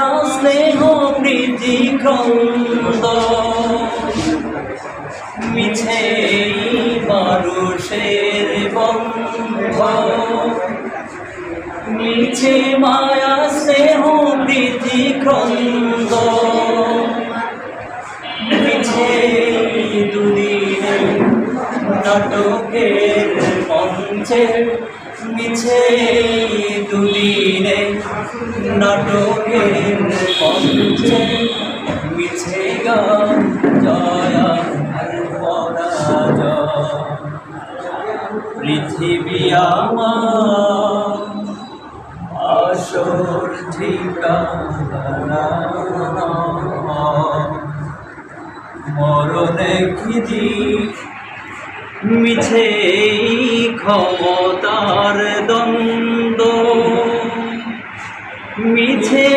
মায়া স্নেহ প্রীতি ক্রন্দ মিছে মানুষের বন্ধ। মিছে মায়া স্নেহ প্রীতি ক্রন্দ মিছে দুদিনে নাটকের মঞ্চে, মিছে পরাজয় পৃথিবী আমার মরণে খিদি মিছে ক্ষমতার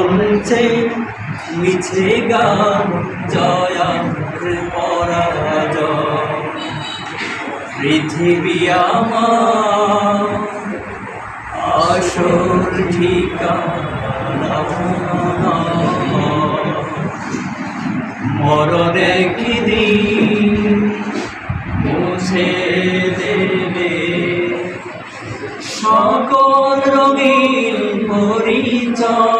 মঞ্চে মিছে গান, জয়া পরাজয়। পৃথিবী আমার আসর ঠিকানা মরণে কি দিন মুছে দেবে। সকল রঙিন পরিচয়